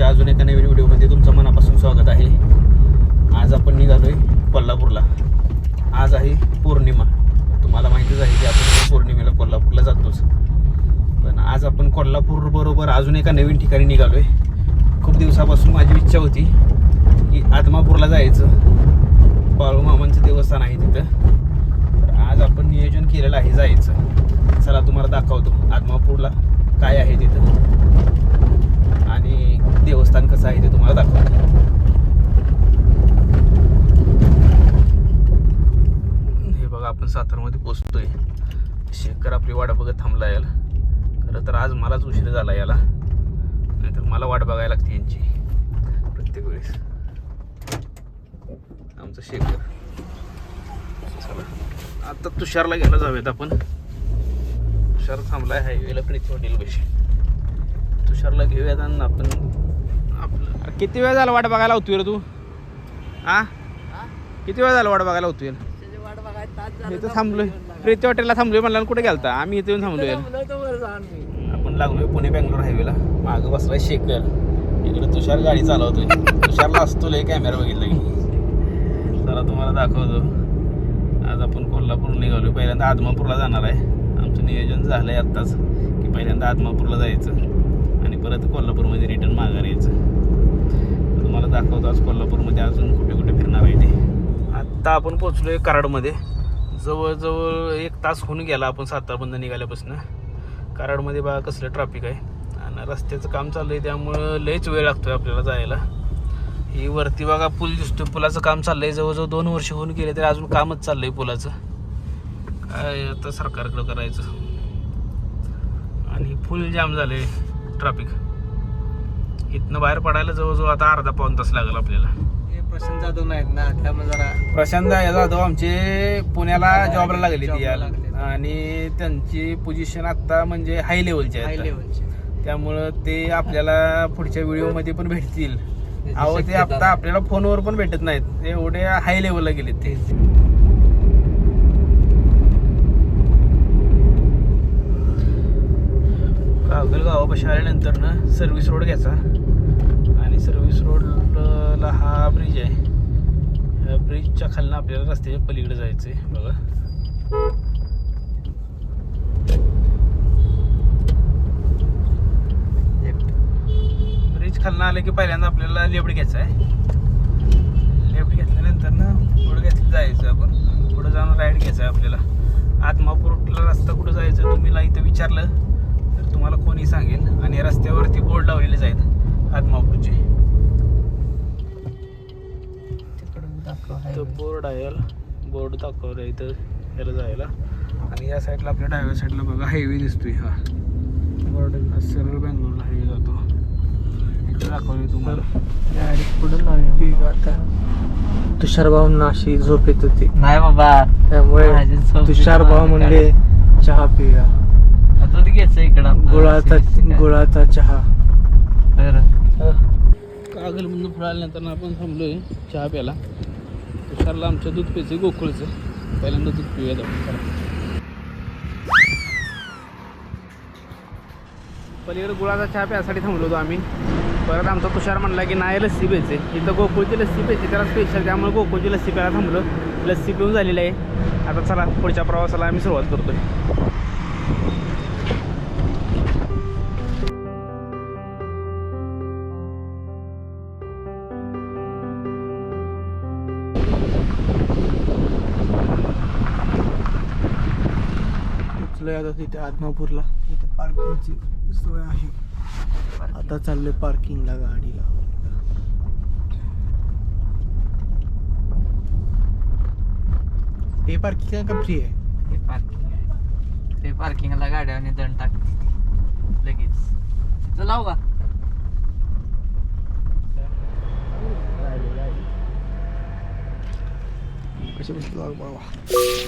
आमच्या अजून एका नवीन व्हिडिओमध्ये तुमचं मनापासून स्वागत आहे. आज आपण निघालोय कोल्हापूरला. आज आहे पौर्णिमा. तुम्हाला माहितीच आहे की आपण पौर्णिमेला कोल्हापूरला जातोच. पण आज आपण कोल्हापूर बरोबर अजून एका नवीन ठिकाणी निघालोय. खूप दिवसापासून माझी इच्छा होती की आदमापूरला जायचं. बाळू मामांचं देवस्थान आहे तिथं. तर आज आपण नियोजन केलेलं आहे जायचं. चला तुम्हाला दाखवतो आदमापूरला काय आहे तिथं. देवस्थान कसं आहे ते तुम्हाला दाखवतो. हे बघा आपण सातारमध्ये पोचतोय. शेखर आपली वाट बघत थांबला याला. खरं तर आज मलाच उशीर झाला याला. नाहीतर मला वाट बघायला लागते यांची. प्रत्येक वेळेस. आमचं शेखर. चला. आता तुषारला घ्यायला जाऊयात आपण. तुषार थांबलाय हायवेला प्रीती हॉटेल पैसे तुषारला घेऊयात आणि आपण किती वेळ झाला वाट बघायला होतोय रे तू हा? किती वेळ झाला वाट बघायला होतोय इथं थांबलोय. प्रीती हॉटेलला थांबलोय म्हणलं कुठे गेलता? आम्ही इथे येऊन थांबलोय. आपण लागलोय पुणे बँगलोर हायवेला. मागं बसलाय शेखर. इकडे तुषार गाडी चालवतोय. तुषारला असतो लय कॅमेरा बघितला की. चला तुम्हाला दाखवतो. आज आपण कोल्हापूर निघालो पहिल्यांदा आदमापूरला जाणार आहे. आमचं नियोजन झालंय आत्ताच की पहिल्यांदा आदमापूरला जायचं आणि परत कोल्हापूरमध्ये रिटर्न माघार यायचं. तुम्हाला दाखवतो आज कोल्हापूरमध्ये अजून कुठे कुठे फिरणार आहे ते. आत्ता आपण पोचलो आहे कराडमध्ये. जवळजवळ एक तास होऊन गेला आपण सातारबंद निघाल्यापासून. कराडमध्ये बघा कसलं ट्रॅफिक आहे. आणि रस्त्याचं काम चाललंय त्यामुळं लयच वेळ लागतोय आपल्याला जायला. ही वरती बघा पूल दिसतोय पुलाचं काम चाललं आहे जवळजवळ दोन वर्ष होऊन गेले तरी अजून कामच चाललं आहे पुलाचं. काय आता सरकारकडं करायचं? आणि फुल जाम झालं आहे ट्रॅफिक इथनं बाहेर पडायला जवळजवळ आता अर्धा पाऊन तास लागेल आपल्याला. हे प्रशांत जाधव नाहीत ना त्यामुळे जरा प्रशांत जाधव आमचे पुण्याला जॉबला लागले ती. आणि त्यांची पोझिशन आता म्हणजे हाय लेवलची हाय आहे लेवलचे त्यामुळं ते आपल्याला पुढच्या व्हिडिओमध्ये पण भेटतील. अहो ते आता आपल्याला फोनवर पण भेटत नाहीत. ते एवढे हाय लेवलला गेले ते. कागल गावापाशी आल्यानंतर ना सर्व्हिस रोड घ्यायचा. सर्व्हिस रोडला हा ब्रिज आहे. ब्रिजच्या खालनं आपल्याला रस्त्याच्या पलीकडे जायचं आहे बघा ब्रिज खालनं आलं की पहिल्यांदा आपल्याला लेफ्ट घ्यायचं आहे लेफ्ट घेतल्यानंतर ना पुढं घेतलं जायचं आपण. पुढं जाऊन राईट घ्यायचं आहे आपल्याला. आत्मापूरला रस्ता कुठं जायचं तुम्ही इथं विचारलं तर तुम्हाला कोणी सांगेल. आणि रस्त्यावरती बोर्ड लावलेलेच आहेत. आत्मापूरचे. तो बोर्ड आहे बोर्ड दाखवलं इथं ह्याला जायला. आणि या साईडला आपल्या डाव्या साईडला बघा हायवे दिसतोय हा. हा सरळ बँगलोरला हायवे जातो. इथं दाखवले तुम्हाला. गाडी पुढे लावली आता. तुषार भाऊ अशी झोप येत होती. नाही बाबा. त्यामुळे तुषार भाऊ होती म्हणले चहा पिऊया. ते घ्यायचं इकडं. गुळाचा गुळाचा चहा. बरं. कागलमधून पुढे आल्यानंतर आपण थांबलो आहे चहा प्यायला. तुषारला आमच्या दूध प्यायचं गोकुळचं. पहिल्यांदा दूध पिऊया आपण. चला. पलीकडे गुळाचा चहा प्यायसाठी थांबलो होतो आम्ही. परत आमचा तुषार म्हणला की नाही लस्सी प्यायचे इथं गोकुळची लस्सी प्यायची त्याला स्पेशल त्यामुळे गोकुळची लस्सी प्यायला थांबलो. लस्सी पिऊन झालेली आहे. आता चला पुढच्या प्रवासाला आम्ही सुरुवात करतोय. पोचलोय आता तिथे आदमापूरला. तिथे पार्किंगची सोय आहे. आता चाललोय पार्किंगला गाडीला. पे पार्किंग आहे का फ्री आहे? ते पार्किंग आहे. ते पार्किंगला गाड्याने दंड टाकते लगेच. तिथं लाव का? कशी बसलो बाबा?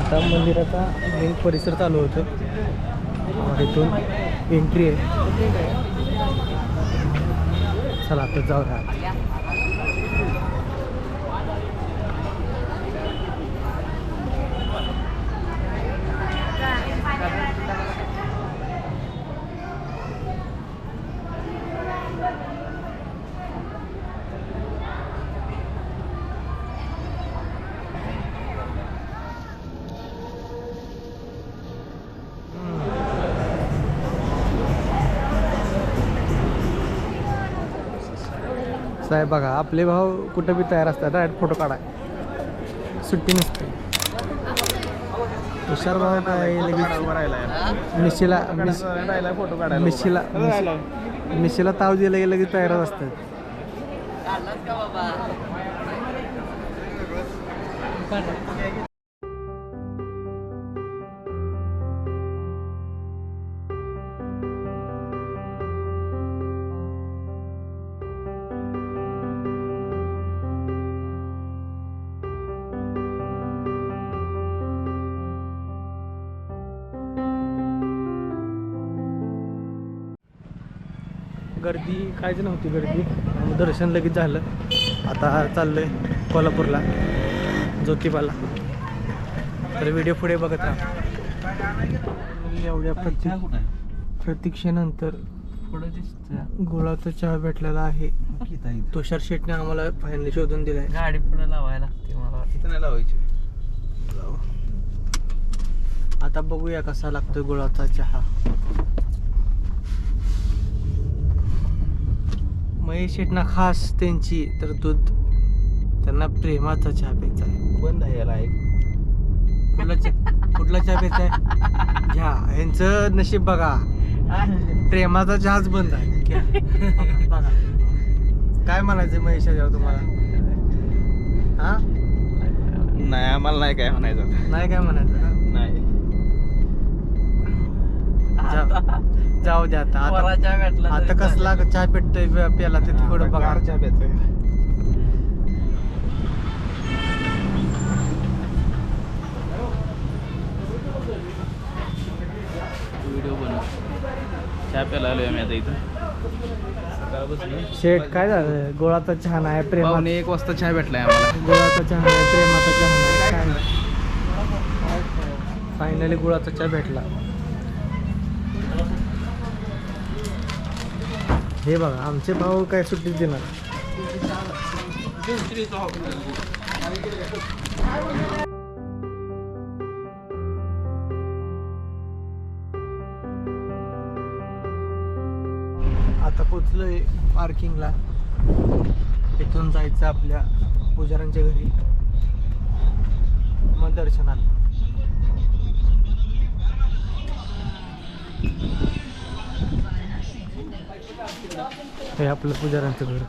आता मंदिराचा मेन परिसर चालू होतो. इथून एंट्री आहे. चला आता जाऊया साहेब बघा आपले भाऊ कुठं बी तयार असतात डायरेक्ट फोटो काढाय सुट्टी नसते. हुशार भाऊ काय लगेच मिशीला फोटो काढायला मिशीला मिशीला ताव दिला की लगेच तयारच असतात. गर्दी काहीच नव्हती गर्दी. आणि दर्शन लगेच झालं. आता चाललोय कोल्हापूरला ज्योतिबाला तर व्हिडिओ पुढे बघत राहा. एवढ्या प्रती प्रतीक्षेनंतर गुळाचा चहा भेटलेला आहे. तुषार शेटने आम्हाला फायनली शोधून दिलाय. गाडी पुढे लावायला लागते मला. लावायची. आता बघूया कसा लागतो गुळाचा चहा. शेटना खास त्यांची तरतूद त्यांना प्रेमाचा चहा प्यायचा आहे. बंद आहे याला एक? कुठला चहा कुठला चहा प्यायचा आहे? घ्या यांचं नशीब बघा. प्रेमाचा चहाच बंद आहे. घ्या. बघा. काय म्हणायचं महेश याच्यावर तुम्हाला? हा? नाही आम्हाला नाही काय म्हणायचं. आता. नाही काय म्हणायचं? नाही. जाऊ द्या आता. आता वराच्या भेटला आता तरी कसला चहा पेटतोय ब- प्याला ते थोडं बघा. गार चहा प्यायचा आहे. व्हिडिओ बनव. चहा प्यायला आलोय आम्ही आता इथं. सकाळपासून काय झालं? गोळाचा चहा नाही प्रेमाचा पावणे एक वाजता चहा भेटलाय आम्हाला. गुळाचा चहा नाही प्रेमाचा चहा नाही. काय? नाही फायनली गुळाचा चहा भेटला. हे बघा आमचे भाऊ काय सुट्टीच देणार. आता पोचलोय पार्किंगला इथून जायचं आपल्या पुजाऱ्यांच्या घरी. मग दर्शनाला. हे आपलं पुजाऱ्यांचं घर.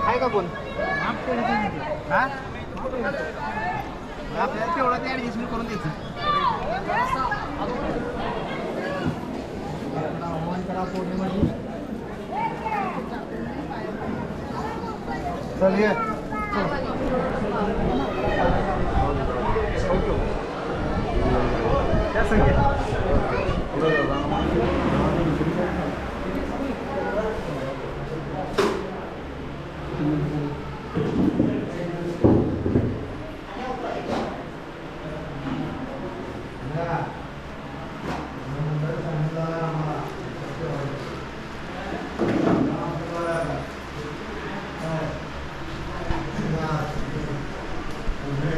काय का कोण हा? आपल्याला तेवढं ते ॲडजस्टमेंट करून द्यायचं चलिए। क्या संख्या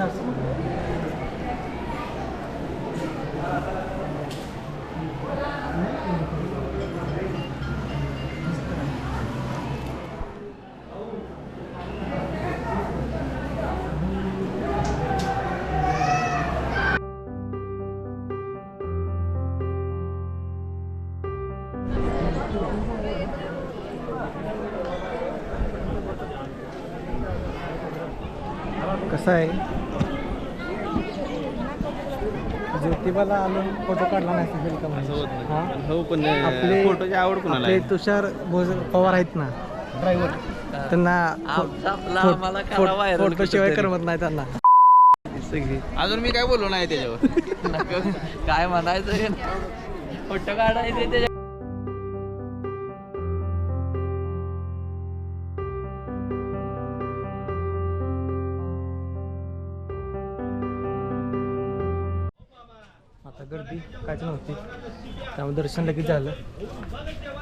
なるそうです火 ज्योतिबाला आलो फोटो काढला नाही असेल का म्हणजे? हा? हो पण आपले- फोटोची आवड कुणाला आपले आहे? तुषार भोज पवार आहेत ना ड्रायव्हर त्यांना आमचा आपला आम्हाला करा viral फोटो शिवाय कुठेतरी. करमत नाही त्यांना अजून मी काय बोललो नाही त्याच्यावर. काय म्हणायचं फोटो काढायचे त्याच्या गर्दी काहीच नव्हती. त्यामुळे दर्शन लगेच झालं.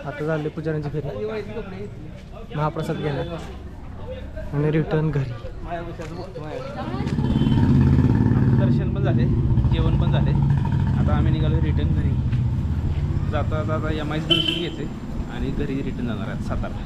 आता झाले पुजाऱ्यांची फेरी. महाप्रसाद गेला आणि रिटर्न घरी. दर्शन पण झाले जेवण पण झाले. आता आम्ही निघालो रिटर्न घरी. जाता जाता एम आयचं दर्शन घ्यायचे आणि घरी रिटर्न जाणार आहेत सातारा.